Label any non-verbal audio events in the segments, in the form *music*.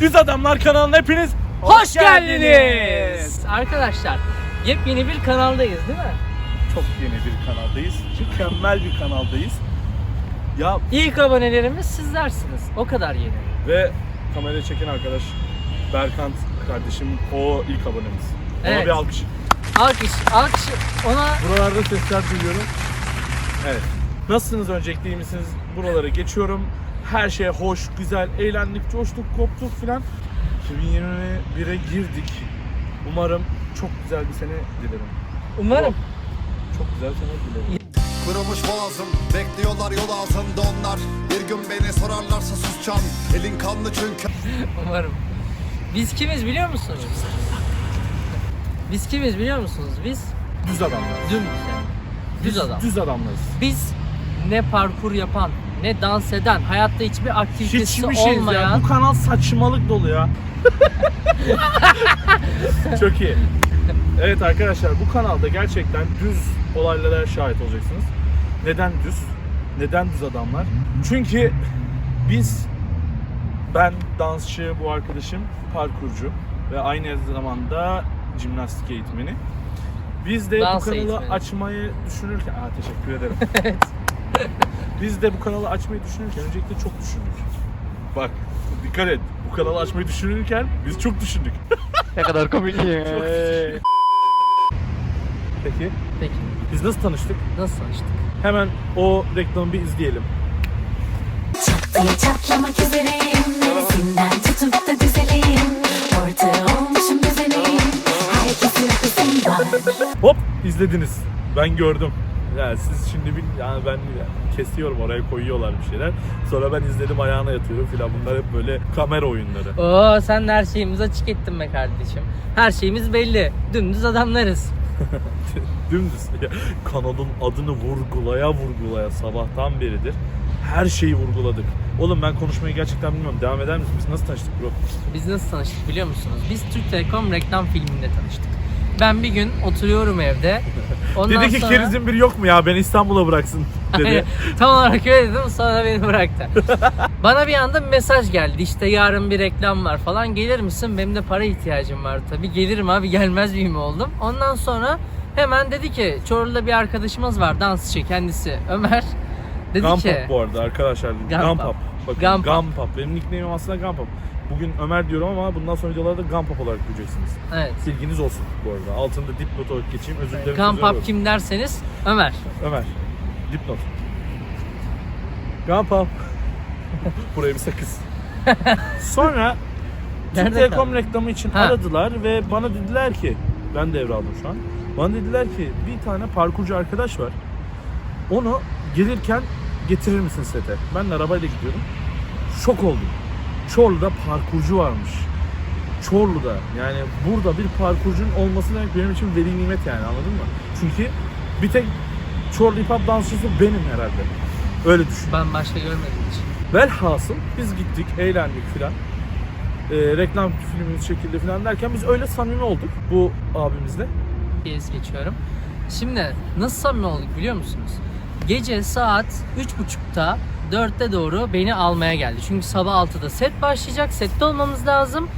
Düz Adamlar kanalına hepiniz Hoş geldiniz. Arkadaşlar yepyeni bir kanaldayız değil mi? Çok yeni bir kanaldayız. Mükemmel bir kanaldayız. Ya İlk abonelerimiz sizlersiniz. O kadar yeni. ve kamerayı çeken arkadaş Berkant kardeşim o ilk abonemiz. Ona Evet. bir alkış. Alkış, alkış ona Buralarda sesler duyuyorum. Evet. Nasılsınız öncelikle iyi misiniz? Buralara geçiyorum. Her şey hoş, güzel, eğlendik, coştuk, koptuk filan. 2021'e girdik. Umarım çok güzel bir sene dilerim. umarım. Çok güzel bir sene dilerim. Kırılmış boğazım Bekliyorlar yol ağzımda onlar Bir gün beni sorarlarsa susacağım Elin kanlı çünkü *laughs* Umarım. Biz kimiz biliyor musunuz? Biz kimiz biliyor musunuz? Biz Düz adamlar. dümdüz yani. Düz adam. Düz adamlarız. Biz ne parkur yapan, ne dans eden, hayatta hiçbir aktivitesi Hiçbir şeyiz olmayan ya. Bu kanal saçmalık dolu ya. *laughs* Çok iyi. Evet arkadaşlar bu kanalda gerçekten düz olaylara şahit olacaksınız. Neden düz? Neden düz adamlar? Çünkü biz ben dansçı, bu arkadaşım parkurcu ve aynı zamanda jimnastik eğitmeni. Biz de Dans bu kanalı eğitmeni. açmayı düşünürken... Aa, teşekkür ederim. *laughs* *laughs* Biz de bu kanalı açmayı düşünürken öncelikle çok düşündük. Bak dikkat et. Bu kanalı açmayı düşünürken biz çok düşündük. Ne kadar komik *laughs* ya. Peki Peki biz nasıl tanıştık? nasıl tanıştık? Hemen o reklamı bir izleyelim. Çatlaya çatlamak üzereyim Neresinden tutup da düzeleyim Orta olmuşum güzelim Herkesin kızım var Hop izlediniz. Ben gördüm. Yani siz şimdi bir yani ben kesiyorum oraya koyuyorlar bir şeyler. Sonra ben izledim ayağına yatıyorum filan. Bunlar hep böyle kamera oyunları. Oo sen de her şeyimizi açık ettin be kardeşim. Her şeyimiz belli. Dümdüz adamlarız. *laughs* Dümdüz. *laughs* Kanalın adını vurgulaya vurgulaya sabahtan beridir. Her şeyi vurguladık. Oğlum ben konuşmayı gerçekten bilmiyorum. Devam eder misin? Biz nasıl tanıştık bro? Biz nasıl tanıştık biliyor musunuz? Biz Türk Telekom reklam filminde tanıştık. Ben bir gün oturuyorum evde. *laughs* Ondan dedi ki sonra... kerizin biri yok mu ya? Beni İstanbul'a bıraksın *laughs* dedi. Tam olarak öyle dedim sonra beni bıraktı. *laughs* Bana bir anda bir mesaj geldi işte yarın bir reklam var falan gelir misin? Benim de para ihtiyacım var tabii. Gelirim abi gelmez miyim oldum. Ondan sonra hemen dedi ki Çorlu'da bir arkadaşımız var dansçı kendisi Ömer. Dedi Gumpop ki bu arada arkadaşlar. Gumpop. Gumpop. Bakın Gumpop. Gumpop. Benim nickname'im aslında Gumpop. Bugün Ömer diyorum ama bundan sonra videolarda Gumpop olarak göreceksiniz. evet. Bilginiz olsun bu arada. Altında dipnot olarak geçeyim. Özür dilerim. Söylüyorum. kim derseniz Ömer. Ömer. Dipnot. Gumpop. *laughs* Buraya bir sakız. *laughs* Sonra Türk Nerede Telekom reklamı için Ha. aradılar ve bana dediler ki ben devraldım şu an. Bana dediler ki bir tane parkurcu arkadaş var. Onu gelirken getirir misin sete? Ben de arabayla gidiyorum. Şok oldum. Çorlu'da parkurcu varmış. Çorlu'da yani burada bir parkurcunun olması demek benim için veli nimet yani anladın mı? Çünkü bir tek Çorlu hip hop dansçısı benim herhalde. Öyle düşün. Ben başka görmediğim için. Velhasıl biz gittik, eğlendik filan. Ee, reklam filmimiz çekildi filan derken biz öyle samimi olduk bu abimizle. es geçiyorum. Şimdi nasıl samimi olduk biliyor musunuz? Gece saat 3.30'da 4'te doğru beni almaya geldi. Çünkü sabah 6'da set başlayacak. Sette olmamız lazım.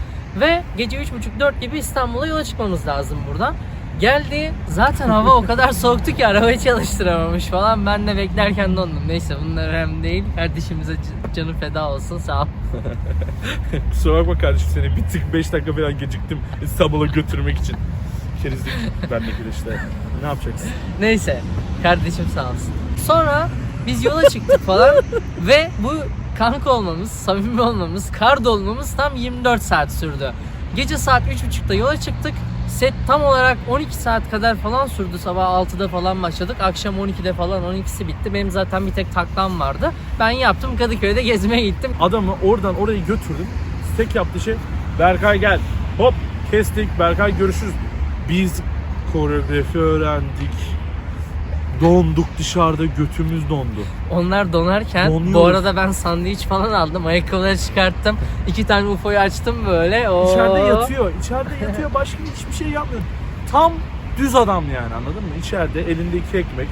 Ve gece 3.30-4 gibi İstanbul'a yola çıkmamız lazım buradan. Geldi. Zaten hava o kadar *laughs* soğuktu ki arabayı çalıştıramamış falan. Ben de beklerken dondum. Neyse bunlar önemli değil. Kardeşimize canı feda olsun. Sağ ol. *laughs* Kusura bakma kardeşim seni bir tık 5 dakika falan geciktim İstanbul'a götürmek için. Kerizlik bendeki de işte. Ne yapacaksın? Neyse kardeşim sağ olsun. Sonra biz yola çıktık falan *laughs* ve bu kanka olmamız, samimi olmamız, kard olmamız tam 24 saat sürdü. Gece saat 3.30'da yola çıktık. Set tam olarak 12 saat kadar falan sürdü. Sabah 6'da falan başladık. Akşam 12'de falan 12'si bitti. Benim zaten bir tek taklam vardı. Ben yaptım Kadıköy'de gezmeye gittim. Adamı oradan oraya götürdüm. Tek yaptığı şey Berkay gel. Hop kestik Berkay görüşürüz. Biz koreografi öğrendik. Donduk dışarıda götümüz dondu. Onlar donarken Donuyoruz. bu arada ben sandviç falan aldım. Ayakkabıları çıkarttım. iki tane UFO'yu açtım böyle. Oo. İçeride yatıyor. içeride yatıyor. Başka hiçbir şey yapmıyor. Tam düz adam yani anladın mı? İçeride elinde iki ekmek.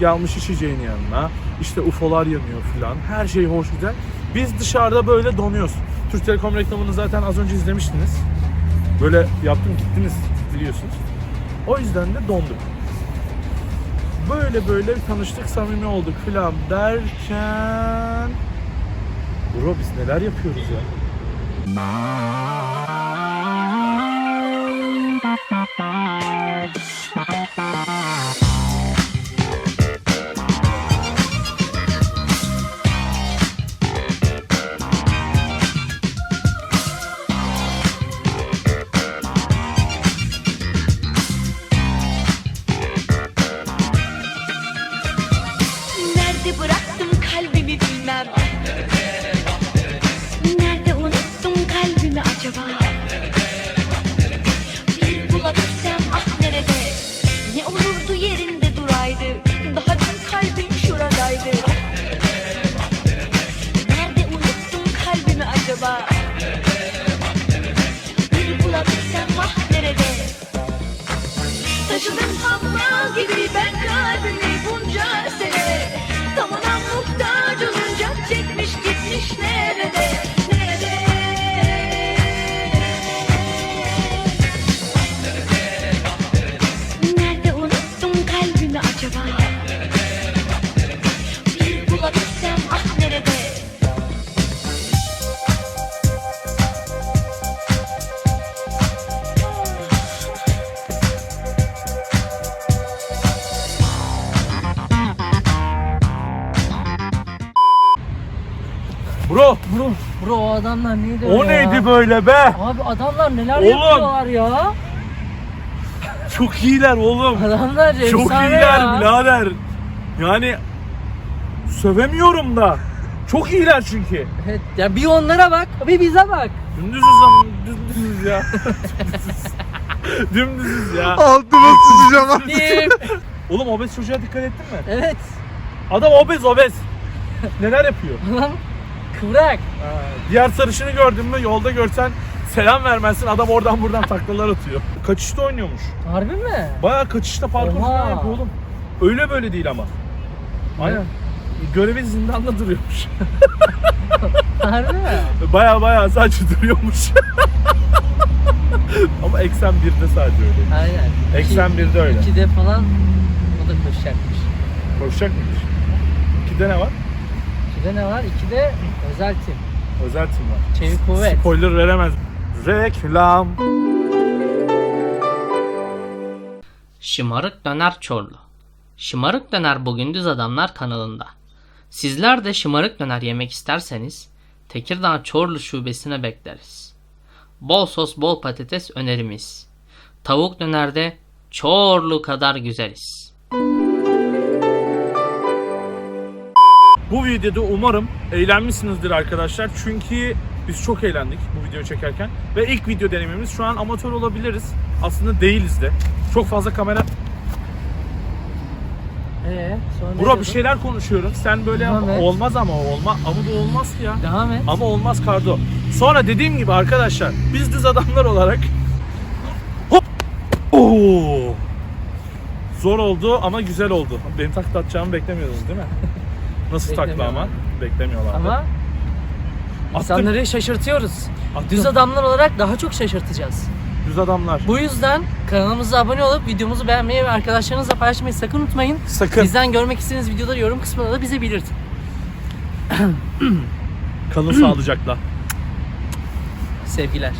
Gelmiş içeceğin yanına. İşte UFO'lar yanıyor filan. Her şey hoş güzel. Biz dışarıda böyle donuyoruz. Türk Telekom reklamını zaten az önce izlemiştiniz. Böyle yaptım gittiniz biliyorsunuz. O yüzden de donduk. Böyle böyle tanıştık, samimi olduk filan derken... Bro biz neler yapıyoruz ya? Nerede *laughs* বা adamlar neydi o ya? neydi böyle be? Abi adamlar neler Oğlum. yapıyorlar ya? Çok iyiler oğlum. Adamlar Çok efsane iyiler ya. birader. Yani sövemiyorum da. Çok iyiler çünkü. Evet, ya bir onlara bak, bir bize bak. Dümdüzüz ama dümdüzüz ya. *laughs* Dümdüzüz. Ya. Altıma sıçacağım Bir. Oğlum obez çocuğa dikkat ettin mi? evet. Adam obez obez. Neler yapıyor? Kıvrak. Ha, Diğer sarışını gördün mü yolda görsen selam vermezsin adam oradan buradan taklalar atıyor. Kaçışta oynuyormuş. Harbi mi? Bayağı kaçışta parkur Oha. falan yapıyor oğlum. Öyle böyle değil ama. Aynen. Görevi zindanda duruyormuş. *laughs* Harbi mi? Baya baya sadece duruyormuş. *laughs* ama eksen 1'de sadece öyle. Aynen. Eksen İki- 1'de öyle. ikide falan o da koşacakmış. Koşacak mıymış? 2'de ne var? İkide ne var? İkide özel tim. Özel tim var. Çevik kuvvet. Spoiler veremez. Reklam. Şımarık Döner Çorlu. Şımarık Döner Bu Gündüz Adamlar kanalında. Sizler de şımarık döner yemek isterseniz Tekirdağ Çorlu şubesine bekleriz. Bol sos bol patates önerimiz. Tavuk dönerde Çorlu kadar güzeliz. Bu videoda umarım eğlenmişsinizdir arkadaşlar. Çünkü biz çok eğlendik bu videoyu çekerken. Ve ilk video denememiz şu an amatör olabiliriz. Aslında değiliz de. Çok fazla kamera... Ee, sonra Bro bir şeyler konuşuyorum. Sen böyle Devam et. olmaz ama olma ama da olmaz ki ya. Devam et. Ama olmaz Kardo. Sonra dediğim gibi arkadaşlar biz düz adamlar olarak hop Oo! Zor oldu ama güzel oldu. Benim takla atacağımı beklemiyordunuz değil mi? *laughs* Nasıl takla ama? Beklemiyorlardı. Ama Attım. insanları şaşırtıyoruz. Attım. Düz adamlar olarak daha çok şaşırtacağız. Düz adamlar. Bu yüzden kanalımıza abone olup videomuzu beğenmeyi ve arkadaşlarınızla paylaşmayı sakın unutmayın. Sakın. Bizden görmek istediğiniz videoları yorum kısmında da bize belirtin. Kalın sağlıcakla. Sevgiler.